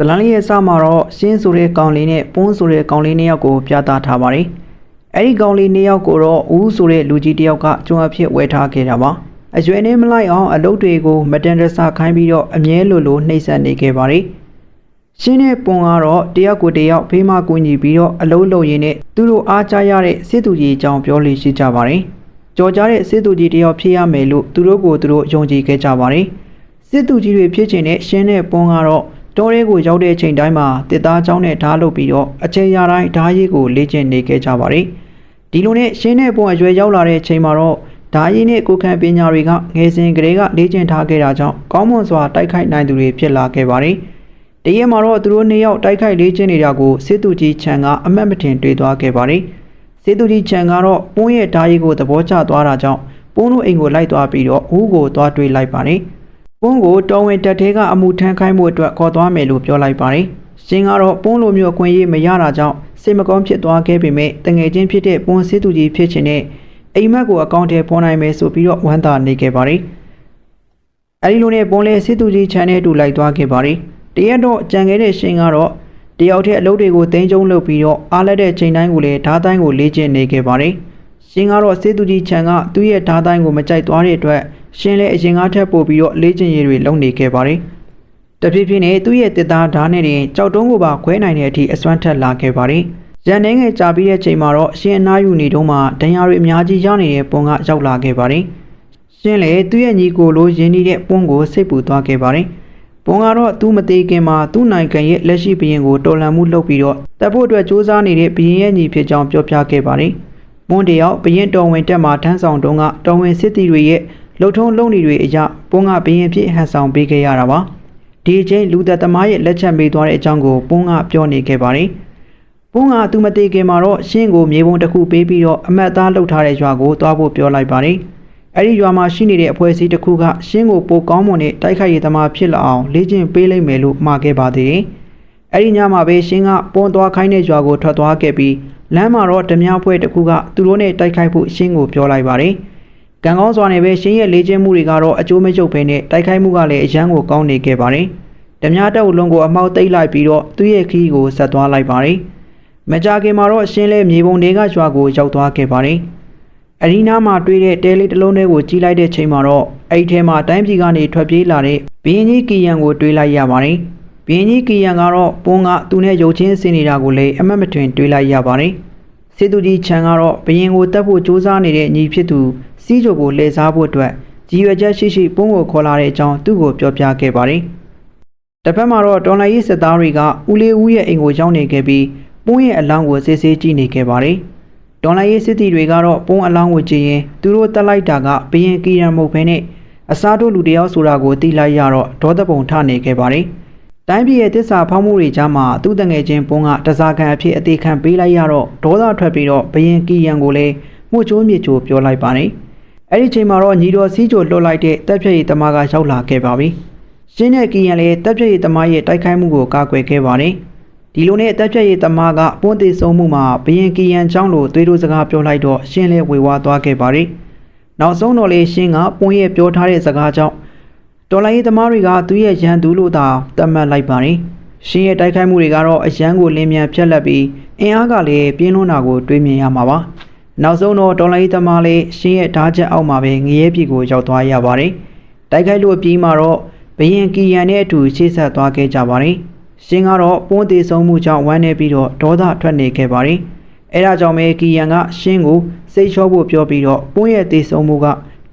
ဇလန်လေးရဲ့စမှာတော့ရှင်းဆိုတဲ့ကောင်လေးနဲ့ပွန်းဆိုတဲ့ကောင်လေးနှစ်ယောက်ကိုပြသထားပါတယ်။အဲဒီကောင်လေးနှစ်ယောက်ကိုတော့ဦးဆိုတဲ့လူကြီးတစ်ယောက်ကကျွမ်းအဖြစ်ဝယ်ထားခဲ့တာပါ။အရွယ်နဲ့မလိုက်အောင်အလုပ်တွေကိုမတန်တဆခိုင်းပြီးတော့အမြဲလိုလိုနှိပ်စက်နေခဲ့ပါတယ်။ရှင်းတဲ့ပွန်ကတော့တယောက်ကိုတယောက်ဖေးမကူညီပြီးတော့အလုပ်လုပ်ရင်းနဲ့သူတို့အားကြရတဲ့စစ်သူကြီးအကြောင်းပြောလို့ရှိကြပါတယ်။ကြော်ကြားတဲ့စစ်သူကြီးတယောက်ဖြစ်ရမယ်လို့သူတို့ကိုသူတို့ယုံကြည်ခဲ့ကြပါတယ်။စစ်သူကြီးတွေဖြစ်ခြင်းနဲ့ရှင်းတဲ့ပွန်းကတော့ တောရဲကိုရောက်တဲ့အချိန်တိုင်းမှာတစ်သားချောင်းနဲ့ဓားလုပ်ပြီးတော့အချိန်ရတိုင်းဓားရည်ကိုလေ့ကျင့်နေခဲ့ကြပါတယ်။ဒီလိုနဲ့ရှင်းတဲ့ပွန်းအရွယ်ရောက်လာတဲ့အချိန်မှာတော့ဓားရည်နဲ့ကိုယ်ခံပညာတွေကငယ်စဉ်ကလေးကလေ့ကျင့်ထားခဲ့တာကြောင့်ကောင်းမွန်စွာတိုက်ခိုက်နိုင်သူတွေဖြစ်လာခဲ့ပါတယ်။တရက်မှာတော့သူတို့နှစ်ယောက်တိုက်ခိုက်လေ့ကျင့်နေတာကိုစစ်သူကြီးချန်ကအမတ်မထင်တွေ့သွားခဲ့ပါတယ်။စေသူကြီးချန်ကတော့ပွန်းရဲ့ဓာရီကိုသဘောကျသွားတာကြောင့်ပွန်းတို့အိမ်ကိုလိုက်သွားပြီးတော့ဦးကိုသွားတွေ့လိုက်ပါတယ်။ ပွန်းကိုတော်ဝင်တက်သေးကအမှုထမ်းခိုင်းမှုအတွက်ခေါ်သွားမယ်လို့ပြောလိုက်ပါတယ်။ရှင်ကတော့ပွန်းလိုမျိုးအခွင့်အရေးမရတာကြောင့်စိတ်မကောင်းဖြစ်သွားခဲ့ပေမဲ့တငယ်ချင်းဖြစ်တဲ့ပွန်းစေသူကြီးဖြစ်ခြင်းနဲ့အိမ်မက်ကိုအကောင့်ထဲပေါ်နိုင်မယ်ဆိုပြီးတော့ဝမ်းသာနေခဲ့ပါတယ်။အဲဒီလိုနဲ့ပွန်လဲစစ်သူကြီးခြံထဲတူလိုက်သွားခဲ့ပါတယ်။တရက်တော့ကြံခဲ့တဲ့ရှင်ကတော့တယောက်တည်းအလုပ်တွေကိုတင်းကျုံလုပ်ပြီးတော့အားလက်တဲ့ချိန်တိုင်းကိုလည်းဓားတိုင်းကိုလေ့ကျင့်နေခဲ့ပါတယ်။ရှင်ကတော့စစ်သူကြီးခြံကသူ့ရဲ့ဓားတိုင်းကိုမကြိုက်သွားတဲ့အတွက် ရှင်လည်းအရင်ကထက်ပိုပြီးတော့လေ့ကျင့်ရည်တွေလုပ်နေခဲ့ပါတယ်။တဖြည်းဖြည်းနဲ့သူ့ရဲ့တစ်သားဓားနဲ့တင်ကြောက်တုံးကိုပါခွဲနိုင်တဲ့အထိအစွမ်းထက်လာခဲ့ပါတယ်။ရန်နေငယ်ကြာပြီးတဲ့ချိန်မှာတော့ရှင်အနားယူနေတုန်းမှာဒဏ်ရာတွေအများကြီးရနေတဲ့ပုံကရောက်လာခဲ့ပါတယ်။ရှင်းလေသူ့ရဲ့ညီကိုလိုရင်းနှီးတဲ့ပွန်းကိုစိတ်ပူသွားခဲ့ပါတယ်။ပွန်းကတော့သူမသေးခင်မှာသူ့နိုင်ငံရဲ့လက်ရှိဘရင်ကိုတော်လှန်မှုလုပ်ပြီးတော့တပ်ဖို့အတွက်စူးစမ်းနေတဲ့ဘရင်ရဲ့ညီဖြစ်ကြောင်းပြောပြခဲ့ပါတယ်။ပွန်းတယောက်ဘရင်တော်ဝင်တက်မှာထမ်းဆောင်တုန်းကတော်ဝင်စစ်တီတွေရဲ့ လှုပ်ထုံးလုံနေတွေအရပွန်းကဘရင်ဖြစ်ဟန်ဆောင်ပေးခဲ့ရတာပါ။ဒီအချိန်လူသက်သမားရဲ့လက်ချက်မေးသွားတဲ့အကြောင်းကိုပွန်းကပြောနေခဲ့ပါတယ်။ပွန်းကသူမသေးခင်မှာတော့ရှင်းကိုမြေပုံတစ်ခုပေးပြီးတော့အမတ်သားလှုပ်ထားတဲ့ရွာကိုသွားဖို့ပြောလိုက်ပါတယ်။အဲဒီရွာမှာရှိနေတဲ့အဖွဲ့အစည်းတစ်ခုကရှင်းကိုပိုကောင်းမွန်တဲ့တိုက်ခိုက်ရေးသမားဖြစ်လာအောင်လေ့ကျင့်ပေးလိုက်မယ်လို့မှာခဲ့ပါသေးတယ်။အဲဒီညမှာပဲရှင်းကပွန်းသွားခိုင်းတဲ့ရွာကိုထွက်သွားခဲ့ပြီးလမ်းမှာတော့ဓမြအဖွဲ့တစ်ခုကသူတို့နဲ့တိုက်ခိုက်ဖို့ရှင်းကိုပြောလိုက်ပါတယ်။ ကံကောင်းစွာနဲ့ပဲရှင်းရဲ့လေ့ကျင့်မှုတွေကတော့အကျိုးမကျုပ်ဘဲနဲ့တိုက်ခိုက်မှုကလည်းအရန်ကိုကောင်းနေခဲ့ပါတယ်။ဓမြတက်အလုံးကိုအမောက်သိပ်လိုက်ပြီးတော့သူ့ရဲ့ခီးကိုဆက်သွားလိုက်ပါတယ်။မကြခင်မှာတော့ရှင်းလဲမြေပုံတွေကရွာကိုရောက်သွားခဲ့ပါတယ်။အရီနာမှာတွေ့တဲ့တဲလေးတစ်လုံးထဲကိုကြီးလိုက်တဲ့ချိန်မှာတော့အဲ့ဒီထဲမှာတိုင်းပြည်ကနေထွက်ပြေးလာတဲ့ဘင်းကြီးကီယန်ကိုတွေ့လိုက်ရပါတယ်။ဘင်းကြီးကီယန်ကတော့ပွန်းကသူနဲ့ရုပ်ချင်းစင်နေတာကိုလည်းအမတ်မထွင်တွေ့လိုက်ရပါတယ်။ စစ်သူကြီးချန်ကတော့ဘရင်ကိုတက်ဖို့စူးစမ်းနေတဲ့ညီဖြစ်သူစီးချိုကိုလှည့်စားဖို့အတွက်ကြီးရွယ်ချက်ရှိရှိပွန်းကိုခေါ်လာတဲ့အကြောင်းသူ့ကိုပြောပြခဲ့ပါတယ်။တစ်ဖက်မှာတော့တော်လိုင်းရေးစစ်သားတွေကဦးလေးဦးရဲ့အိမ်ကိုရောက်နေခဲ့ပြီးပွန်းရဲ့အလောင်းကိုစစ်ဆေးကြည့်နေခဲ့ပါတယ်။တော်လိုင်းရေးစစ်တီတွေကတော့ပွန်းအလောင်းကိုကြည့်ရင်သူတို့တက်လိုက်တာကဘရင်ကီရန်မဟုတ်ဘဲနဲ့အစားတို့လူတစ်ယောက်ဆိုတာကိုသိလိုက်ရတော့ဒေါသပုံထနေခဲ့ပါတယ်။ တိုင်းပြည်ရဲ့တစ္ဆာဖောက်မှုတွေကြားမှာသူ့တငယ်ချင်းပွန်းကတစားခံအဖြစ်အသေးခံပေးလိုက်ရတော့ဒေါသထွက်ပြီးတော့ဘရင်ကီရန်ကိုလည်းမှုချိုးမြေချိုးပြောလိုက်ပါတယ်။အဲ့ဒီချိန်မှာတော့ညီတော်စီးချိုလွတ်လိုက်တဲ့တပ်ဖြတ်ရည်သမားကရောက်လာခဲ့ပါပြီ။ရှင်းတဲ့ကီယန်လည်းတပ်ဖြတ်ရည်သမားရဲ့တိုက်ခိုက်မှုကိုကာကွယ်ခဲ့ပါတယ်။ဒီလိုနဲ့တပ်ဖြတ်ရည်သမားကပွန်းသေးဆုံးမှုမှာဘရင်ကီယန်ချောင်းလိုသွေးတို့စကားပြောလိုက်တော့ရှင်းလည်းဝေဝါးသွားခဲ့ပါတယ်။နောက်ဆုံးတော့လေရှင်းကပွန်းရဲ့ပြောထားတဲ့စကားကြောင့် တော်လိုင်းရေးသမားတွေကသူ့ရဲ့ရန်သူလို့သာသတ်မှတ်လိုက်ပါတယ်။ရှင်းရဲ့တိုက်ခိုက်မှုတွေကတော့အရန်ကိုလင်းမြန်ဖြတ်လက်ပြီးအင်အားကလည်းပြင်းလွန်းတာကိုတွေးမြင်ရမှာပါ။နောက်ဆုံးတော့တော်လိုင်းရေးသမားလေးရှင်းရဲ့ဓာတ်ချက်အောက်မှာပဲငရဲပြည်ကိုရောက်သွားရပါတယ်။တိုက်ခိုက်လို့ပြီးမှတော့ဘရင်ကီယန်နဲ့အတူရှေ့ဆက်သွားခဲ့ကြပါတယ်။ရှင်ကတော့ပွန်းသေးဆုံးမှုကြောင့်ဝမ်းနေပြီးတော့ဒေါသထွက်နေခဲ့ပါတယ်။အဲဒါကြောင့်ပဲကီယန်ကရှင်းကိုစိတ်ချောဖို့ပြောပြီးတော့ပွန်းရဲ့သေးဆုံးမှုက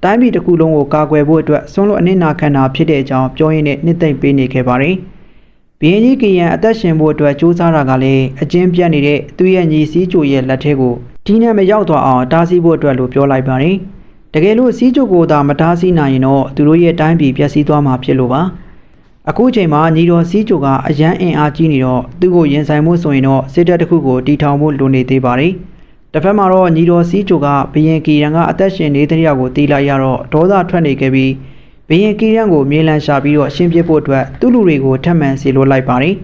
တိုင်းပြည်တစ်ခုလုံးကိုကာကွယ်ဖို့အတွက်ဆွန့်လွတ်အနစ်နာခံတာဖြစ်တဲ့အကြောင်းပြောရင်းနဲ့နှစ်သိမ့်ပေးနေခဲ့ပါတယ်။ဘရင်ကြီးကီယန်အသက်ရှင်ဖို့အတွက်ကြိုးစားတာကလည်းအကျဉ်းပြတ်နေတဲ့သူ့ရဲ့ညီစည်းကြိုရဲ့လက်ထဲကိုဒီနဲ့မရောက်သွားအောင်တားဆီးဖို့အတွက်လို့ပြောလိုက်ပါတယ်။တကယ်လို့စီးကျုပ်ကိုသာမတားဆီးနိုင်ရင်တော့သူတို့ရဲ့တိုင်းပြည်ပျက်စီးသွားမှာဖြစ်လို့ပါအခုချိန်မှာညီတော်စီးကျုပ်ကအရန်အင်အားကြီးနေတော့သူ့ကိုရင်ဆိုင်မှုဆိုရင်တော့စစ်တပ်တစ်ခုကိုတီထောင်ဖို့လိုနေသေးပါတယ် တစ်ဖက်မှာတော့ညီတော်စီးကျုပ်ကဘရင်ကီရန်ကအသက်ရှင်နေတဲ့တရားကိုတီးလိုက်ရတော့ဒေါသထွက်နေခဲ့ပြီးဘရင်ကီရန်ကိုမြေလန်ရှာပြီးတော့ရှင်းပြဖို့အတွက်သူ့လူတွေကိုထပ်မံစီလိုလိုက်ပါတယ်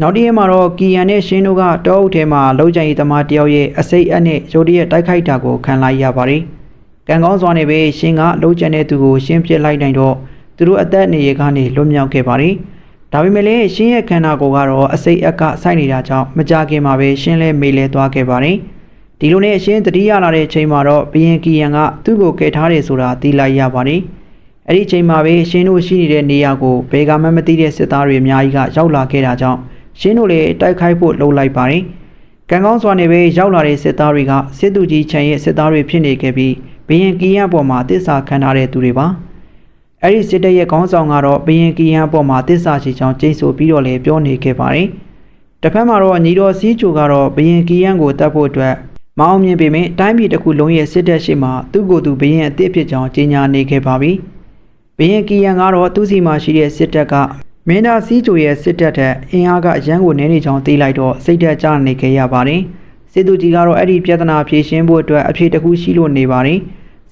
နောက်တစ်ရက်မှာတော့ကီယန်နဲ့ရှင်းတို့ကတောအုပ်ထဲမှာလောက်ကျန်ရီသမားတယောက်ရဲ့အစိတ်အနဲ့ရိုးတရက်တိုက်ခိုက်တာကိုခံလိုက်ရပါတယ်။ကံကောင်းစွာနဲ့ပဲရှင်းကလောက်ကျန်တဲ့သူကိုရှင်းပစ်လိုက်နိုင်တော့သူတို့အသက်အနေရကနေလွတ်မြောက်ခဲ့ပါတယ်။ဒါဒါပေမဲ့လည်းရှင်းရဲ့ခန္ဓာကိုယ်ကတော့အစိတ်အကစိုက်နေတာကြောင့်မကြခင်မှာပဲရှင်းလဲမေးလဲသွားခဲ့ပါတယ် ဒီလိုနဲ့အရှင်းတတိယလာတဲ့အချိန်မှာတော့ဘယင်ကီယန်ကသူ့ကိုကယ်ထားတယ်ဆိုတာသိလိုက်ရပါတယ်အဲ့ဒီအချိန်မှာပဲရှင်းတို့ရှိနေတဲ့နေရာကိုဘယ်ကမှမသိတဲ့စစ်သားတွေအများကြီးကရောက်လာခဲ့တာကြောင့်ရှင်းတို့လည်းတိုက်ခိုက်ဖို့လှုံ့လိုက်ပါတယ်ကံကောင်းစွာနဲ့ပဲရောက်လာတဲ့စစ်သားတွေကစစ်သူကြီးချန်ရဲ့စစ်သားတွေဖြစ်နေခဲ့ပြီးဘယင်ကီယန်ပေါ်မှာတစ္ဆာခံထားတဲ့သူတွေပါအဲ့ဒီစစ်တပ်ရဲ့ခေါင်းဆောင်ကတော့ဘယင်ကီယန်ပေါ်မှာတစ္ဆာရှိချောင်းကျိတ်ဆိုပြီးတော့လည်းပြောနေခဲ့ပါတယ်တစ်ဖက်မှာတော့ညီတော်စီးချိုကတော့ဘယင်ကီယန်ကိုတတ်ဖို့အတွက် မအောင်မြင်ပေမဲ့တိုင်းပြည်တစ်ခုလုံးရဲ့စစ်တပ်ရှိမှသူ့ကိုယ်သူဘယင်အစ်စ်ဖြစ်ကြောင်းကြေညာနေခဲ့ပါပြီဘယင်ကီယန်ကတော့သူ့စီမှာရှိတဲ့စစ်တပ်ကမင်းသားစီးချိုရဲ့စစ်တပ်ထက်အင်အားကအရန်ကိုနည်းနေကြောင်းသိလိုက်တော့စိတ်သက်ကြနေခဲ့ရပါတယ်စစ်သူကြီးကတော့အဲ့ဒီပြဿနာဖြေရှင်းဖို့အတွက်အဖြေတစ်ခုရှိလို့နေပါတယ်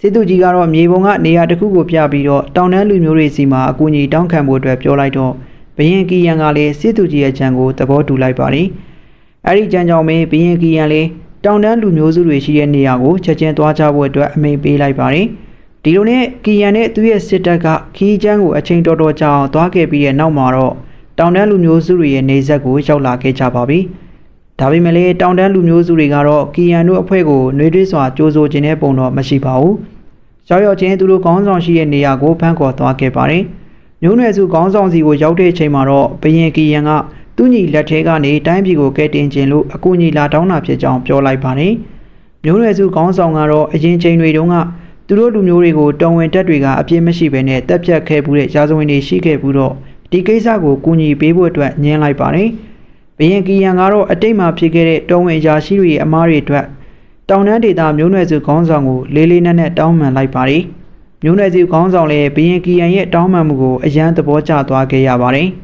စစ်သူကြီးကတော့မြေပုံကနေရာတစ်ခုကိုပြပြီးတော့တောင်တန်းလူမျိုးတွေစီမှာအကူအညီတောင်းခံဖို့အတွက်ပြောလိုက်တော့ဘယင်ကီယန်ကလည်းစစ်သူကြီးရဲ့ကြံကိုသဘောတူလိုက်ပါတယ်အဲ့ဒီကြံကြောင့်ပဲဘယင်ကီယန်လည်း တောင်တန်းလူမျိုးစုတွေရှိတဲ့နေရာကိုချက်ချင်းသွားကြဖို့အတွက်အမိန့်ပေးလိုက်ပါတယ်ဒီလိုနဲ့ကီယန်နဲ့သူ့ရဲ့စစ်တပ်ကခီးချမ်းကိုအချိန်တော်တော်ကြာအောင်သွားခဲ့ပြီးတဲ့နောက်မှာတော့တောင်တန်းလူမျိုးစုတွေရဲ့နေဆက်ကိုရောက်လာခဲ့ကြပါပြီ။ဒါပေမဲ့လည်းတောင်တန်းလူမျိုးစုတွေကတော့ကီယန်တို့အဖွဲ့ကိုနှွေးထွေးစွာကြိုးဆိုခြင်းတဲ့ပုံတော့မရှိပါဘူး။ရောက်ရောက်ချင်းသူတို့ခေါင်းဆောင်ရှိတဲ့နေရာကိုဖမ်းခေါ်သွားခဲ့ပါတယ်။မျိုးနွယ်စုခေါင်းဆောင်စီကိုရောက်တဲ့အချိန်မှာတော့ဘယင်ကီယန်က သူ့ညီလက်ထဲကနေတိုင်းပြည်ကိုကဲတင်ခြင်းလို့အကူအညီလာတောင်းတာဖြစ်ကြောင်းပြောလိုက်ပါတယ်။မျိုးနွယ်စုခေါင်းဆောင်ကတော့အရင်ချိန်တွေတုန်းကသူတို့လူမျိုးတွေကိုတုံဝင်တက်တွေကအပြစ်မရှိဘဲနဲ့တက်ပြတ်ခဲ့မှုတဲ့ရာဇဝင်တွေရှိခဲ့ဘူးတော့ဒီကိစ္စကိုကူညီပေးဖို့အတွက်ညှင်းလိုက်ပါတယ်။ဘယင်ကီယန်ကတော့အတိတ်မှာဖြစ်ခဲ့တဲ့တုံဝင်ရာရှိတွေရဲ့အမားတွေအတွက်တောင်တန်းဒေသမျိုးနွယ်စုခေါင်းဆောင်ကိုလေးလေးနက်နက်တောင်းပန်လိုက်ပါတယ်။မျိုးနွယ်စုခေါင်းဆောင်လည်းဘယင်ကီယန်ရဲ့တောင်းပန်မှုကိုအယံသဘောကျသွားခဲ့ရပါတယ်။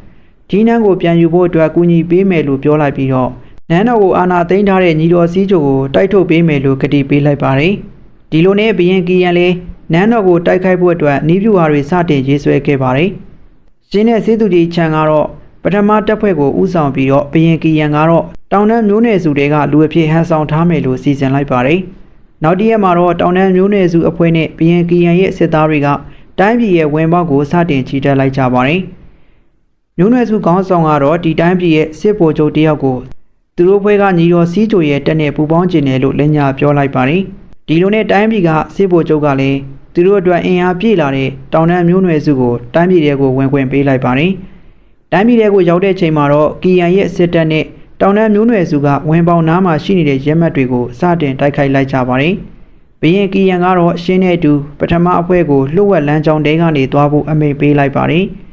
ဒီနန်းကိုပြန်ယူဖို့အတွက်ကူညီပေးမယ်လို့ပြောလိုက်ပြီးတော့နန်းတော်ကိုအာဏာသိမ်းထားတဲ့ညီတော်စည်းချိုကိုတိုက်ထုတ်ပေးမယ်လို့ကတိပေးလိုက်ပါတယ်။ဒီလိုနဲ့ဘရင်ကီယန်လေးနန်းတော်ကိုတိုက်ခိုက်ဖို့အတွက်နီးပြူဟာတွေစတင်ရေးဆွဲခဲ့ပါတယ်။ရှင်းတဲ့စေသူကြီးချန်ကတော့ပထမတပ်ဖွဲ့ကိုဦးဆောင်ပြီးတော့ဘရင်ကီယန်ကတော့တောင်တန်းမျိုးနယ်စုတွေကလူအဖြစ်ဟန်ဆောင်ထားမယ်လို့စီစဉ်လိုက်ပါတယ်။နောက်တရက်မှာတော့တောင်တန်းမျိုးနယ်စုအဖွဲ့နဲ့ဘရင်ကီယန်ရဲ့စစ်သားတွေကတိုင်းပြည်ရဲ့ဝင်ပေါက်ကိုစတင်ချီတက်လိုက်ကြပါတယ်။ မျိုးနယ်စုခေါင်းဆောင်ကတော့ဒီတိုင်းပြည်ရဲ့စစ်ဗိုလ်ချုပ်တယောက်ကိုသူတို့ဘွဲကညီတော်စီးချိုရဲ့တက်နဲ့ပူပေါင်းကျင်တယ်လို့လက်ညာပြောလိုက်ပါတယ်။ဒီလိုနဲ့တိုင်းပြည်ကစစ်ဗိုလ်ချုပ်ကလည်းသူတို့အတွက်အင်အားပြည့်လာတဲ့တောင်တန်းမျိုးနွယ်စုကိုတိုင်းပြည်တွေကိုဝင်ခွင့်ပေးလိုက်ပါတယ်။တိုင်းပြည်တွေကိုရောက်တဲ့ချိန်မှာတော့ကီယန်ရဲ့စစ်တပ်နဲ့တောင်တန်းမျိုးနွယ်စုကဝင်ပေါင်နားမှာရှိနေတဲ့ရဲမတ်တွေကိုစတင်တိုက်ခိုက်လိုက်ကြပါတယ်။ဘရင်ကီယန်ကတော့ရှင်းတဲ့အတူပထမအဖွဲ့ကိုလှုပ်ဝက်လမ်းကြောင်းတဲကနေသွားဖို့အမိန့်ပေးလိုက်ပါတယ်။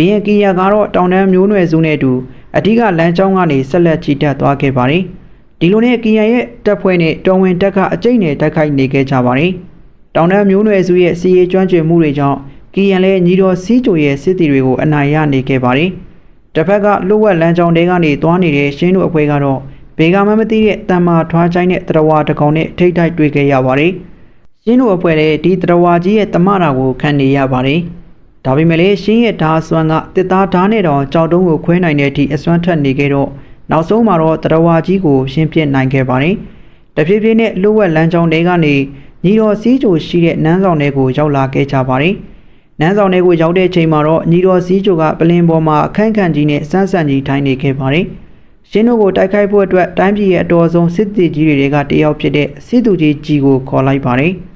ဘရင်ကီယန်ကတော့တောင်တန်းမျိုးနွယ်စုနဲ့အတူအဓိကလမ်းကြောင်းကနေဆက်လက်ချီတက်သွားခဲ့ပါတယ်။ဒီလိုနဲ့ကီယန်ရဲ့တပ်ဖွဲ့နဲ့တော်ဝင်တပ်ကအကြိတ်နဲ့တိုက်ခိုက်နေခဲ့ကြပါတယ်။တောင်တန်းမျိုးနွယ်စုရဲ့စီရေးကျွမ်းကျင်မှုတွေကြောင့်ကီယန်လည်းညီတော်စီးကြိုရဲ့စစ်တီတွေကိုအနိုင်ရနေခဲ့ပါတယ်။တစ်ဖက်ကလှုပ်ဝက်လမ်းကြောင်းတွေကနေသွားနေတဲ့ရှင်းတို့အဖွဲ့ကတော့ဘေကမမသိတဲ့တမ္မာထွားချိုင်းတဲ့တရဝါတကောင်နဲ့ထိတ်တိုက်တွေ့ခဲ့ရပါတယ်။ရှင်းတို့အဖွဲ့လည်းဒီတရဝါကြီးရဲ့တမတာကိုခံနေရပါတယ်။ ဒါပေမဲ့လည်းရှင်းရဲ့ဓာဆွမ်းကတစ်သားဓာနဲ့တောင်ကြောက်တုံးကိုခွဲနိုင်တဲ့အထိအစွမ်းထက်နေခဲ့တော့နောက်ဆုံးမှာတော့တရဝါကြီးကိုရှင်းပြနိုင်ခဲ့ပါတယ်။တဖြည်းဖြည်းနဲ့လှုပ်ဝက်လမ်းကြောင်းတွေကနေညီတော်စည်းကြိုရှိတဲ့နန်းဆောင်တွေကိုရောက်လာခဲ့ကြပါတယ်။နန်းဆောင်တွေကိုရောက်တဲ့အချိန်မှာတော့ညီတော်စည်းကြိုကပလင်ပေါ်မှာအခန့်ခန့်ကြီးနဲ့စမ်းစမ်းကြီးထိုင်နေခဲ့ပါတယ်။ရှင်းတို့ကိုတိုက်ခိုက်ဖို့အတွက်တိုင်းပြည်ရဲ့အတော်ဆုံးစစ်တီကြီးတွေကတယောက်ဖြစ်တဲ့စစ်သူကြီးကြီးကိုခေါ်လိုက်ပါတယ်။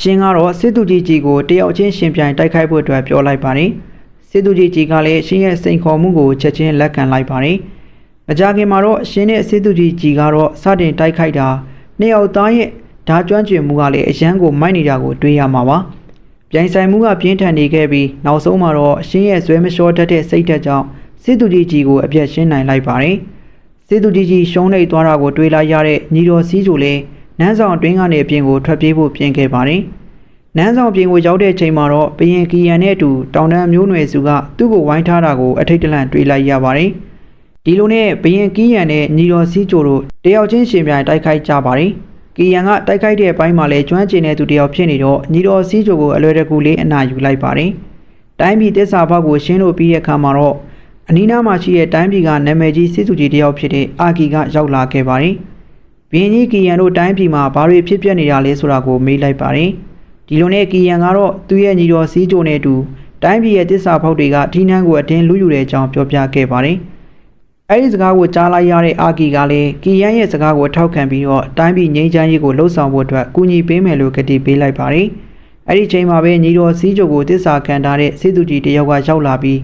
ရှင်းကတော့စစ်သူကြီးကြီးကိုတယောက်ချင်းရှင်ပြိုင်တိုက်ခိုက်ဖို့အတွက်ပြောလိုက်ပါတယ်။စစ်သူကြီးကြီးကလည်းရှင်းရဲ့စိန်ခေါ်မှုကိုချက်ချင်းလက်ခံလိုက်ပါတယ်။မကြခင်မှာတော့ရှင်နဲ့စေသူကြီးကြီးကတော့စတင်တိုက်ခိုက်တာနှစ်ယောက်သားရဲ့ဓာကျွမ်းကျင်မှုကလည်းအရန်ကိုမိုက်နေတာကိုတွေ့ရမှာပါပြိုင်ဆိုင်မှုကပြင်းထန်နေခဲ့ပြီးနောက်ဆုံးမှာတော့ရှင်ရဲ့ဇွဲမလျှောတတ်တဲ့စိတ်ဓာတ်ကြောင့်စေသူကြီးကြီးကိုအပြတ်ရှင်းနိုင်လိုက်ပါတယ်စေသူကြီးကြီးရှုံးနေသွားတာကိုတွေ့လိုက်ရတဲ့ညီတော်စည်းချိုလည်း နန်းဆောင်အတွင်းကနေအပြင်ကိုထွက်ပြေးဖို့ပြင်ခဲ့ပါတယ်နန်းဆောင်ပြင်ကိုရောက်တဲ့ချိန်မှာတော့ဘရင်ကီယန်နဲ့အတူတောင်တန်းမျိုးနွယ်စုကသူ့ကိုဝိုင်းထားတာကိုအထိတ်တလန့်တွေ့လိုက်ရပါတယ်။ဒီလိုနဲ့ဘရင်ကီးရန်နဲ့ညီတော်စီးချိုတို့တယောက်ချင်းရှင်ပြိုင်တိုက်ခိုက်ကြပါတယ်။ကီးရန်ကတိုက်ခိုက်တဲ့အပိုင်းမှာလည်းကျွမ်းကျင်တဲ့သူတယောက်ဖြစ်နေတော့ညီတော်စီးချိုကိုအလွယ်တကူလေးအနာယူလိုက်ပါတယ်။တိုင်းပြည်တစ္ဆာဘောက်ကိုရှင်းလို့ပြီးတဲ့အခါမှာတော့အနီးနားမှာရှိတဲ့တိုင်းပြည်ကနာမည်ကြီးစစ်သူကြီးတယောက်ဖြစ်တဲ့အာကီကရောက်လာခဲ့ပါတယ်။ ဘင်းကြီးကီယန်တို့တိုင်းပြည်မှာဘာတွေဖြစ်ပျက်နေတာလဲဆိုတာကိုမေးလိုက်ပါတယ်။ဒီလိုနဲ့ကီယန်ကတော့သူ့ရဲ့ညီတော်စီးချိုနဲ့အတူတတိုင်းပြည်ရဲ့တစ္ဆာဖောက်တွေကဒီနန်းကိုအတင်းလူယူတဲ့အကြောင်းပြောပြခဲ့ပါတယ်။အဲဒီစကားကိုကြားလိုက်ရတဲ့အာကီကလည်းကီယန်ရဲ့စကားကိုထောက်ခံပြီးတော့တိုင်းပြည်ငြိမ်းချမ်းရေးကိုလှုံ့ဆော်ဖို့အတွက်ကူညီပေးမယ်လို့ကတိပေးလိုက်ပါတယ်။အဲဒီချိန်မှာပဲညီတော်စီးချုပ်ကိုတစ္ဆာခံထားတဲ့စေသူကြီးတယောက်ကရောက်လာပြီး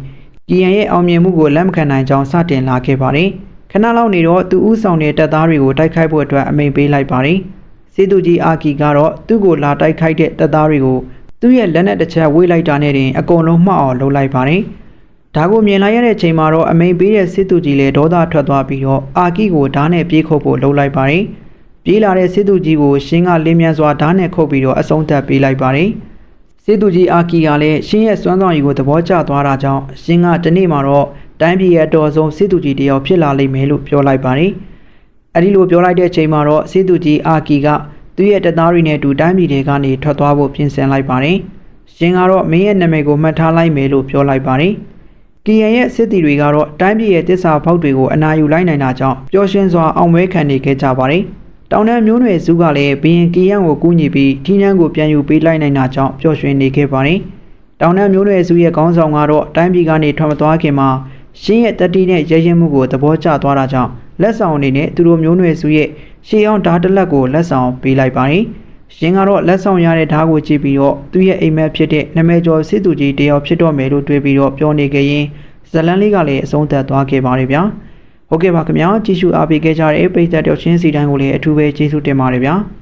ကီယန်ရဲ့အောင်မြင်မှုကိုလက်မခံနိုင်ကြောင်းစတင်လာခဲ့ပါတယ်။ ခဏလောက်နေတော့သူဦးဆောင်တဲ့တပ်သားတွေကိုတိုက်ခိုက်ဖို့အတွက်အမိန့်ပေးလိုက်ပါတယ်။စေသူကြီးအာကီကတော့သူ့ကိုလာတိုက်ခိုက်တဲ့တပ်သားတွေကိုသူ့ရဲ့လက်နက်တစ်ချက်ဝေးလိုက်တာနဲ့တင်အကုန်လုံးမှောက်အောင်လုပ်လိုက်ပါတယ်။ဒါကိုမြင်လိုက်ရတဲ့ချိန်မှာတော့အမိန်ပေးတဲ့စစ်သူကြီးလည်းဒေါသထွက်သွားပြီးတော့အာကီကိုဓာတ်နဲ့ပြေးခုတ်ဖို့လုပ်လိုက်ပါတယ်။ပြေးလာတဲ့စစ်သူကြီးကိုရှင်းကလင်းမြန်စွာဓာတ်နဲ့ခုတ်ပြီးတော့အဆုံးသတ်ပေးလိုက်ပါတယ်။စစ်သူကြီးအာကီကလည်းရှင်းရဲ့စွမ်းဆောင်ရည်ကိုသဘောကျသွားတာကြောင့်ရှင်းကတနေ့မှာတော့ တိုင်းပြည်ရဲ့အတော်ဆုံးစစ်သူကြီးတယောက်ဖြစ်လာလိမ့်မယ်လို့ပြောလိုက်ပါတယ်။အဲဒီလိုပြောလိုက်တဲ့ချိန်မှာတော့စစ်သူကြီးအာကီကသူ့ရဲ့တပ်သားတွေနဲ့အတူတိုင်းပြည်တွေကနေထွက်သွားဖို့ပြင်ဆင်လိုက်ပါတယ်။ရှင်ကတော့မင်းရဲ့နာမည်ကိုမှတ်ထားလိုက်မယ်လို့ပြောလိုက်ပါတယ်။ KN ရဲ့စစ်တီတွေကတော့တိုင်းပြည်ရဲ့တစ္ဆာဖောက်တွေကိုအနာယူလိုက်နိုင်တာကြောင့်ပျော်ရွှင်စွာအောင်ပွဲခံနေခဲ့ကြပါတယ်။တောင်တန်းမျိုးနွယ်စုကလည်းဘရင် KN ကိုကူညီပြီးထီးနှန်းကိုပြန်ယူပေးလိုက်နိုင်တာကြောင့်ပျော်ရွှင်နေခဲ့ပါတယ်။တောင်တန်းမျိုးနွယ်စုရဲ့ခေါင်းဆောင်ကတော့တိုင်းပြည်ကနေထွက်မသွားခင်မှာ ရှင်းရဲ့တတိနဲ့ရရင်မှုကိုသဘောကျသွားတာကြောင့်လက်ဆောင်အနေနဲ့သူတို့မျိုးနွယ်စုရဲ့ရှေးအောင်ဓာတ်တစ်လက်ကိုလက်ဆောင်ပေးလိုက်ပါတယ်။ရှင်ကတော့လက်ဆောင်ရတဲ့ဓာတ်ကိုကြည့်ပြီးတော့သူ့ရဲ့အိမ်မက်ဖြစ်တဲ့နမဲကျော်စစ်သူကြီးတယောက်ဖြစ်တော့မယ်လို့တွေးပြီးတော့ပြောနေကြရင်ဇလန်းလေးကလည်းအဆုံးသတ်သွားခဲ့ပါတယ်ဗျာ။ဟုတ်ကဲ့ပါခင်ဗျာကြည့်ရှုအားပေးခဲ့ကြတဲ့ပရိသတ်တော်ချင်းစီတိုင်းကိုလည်းအထူးပဲကျေးဇူးတင်ပါတယ်ဗျာ။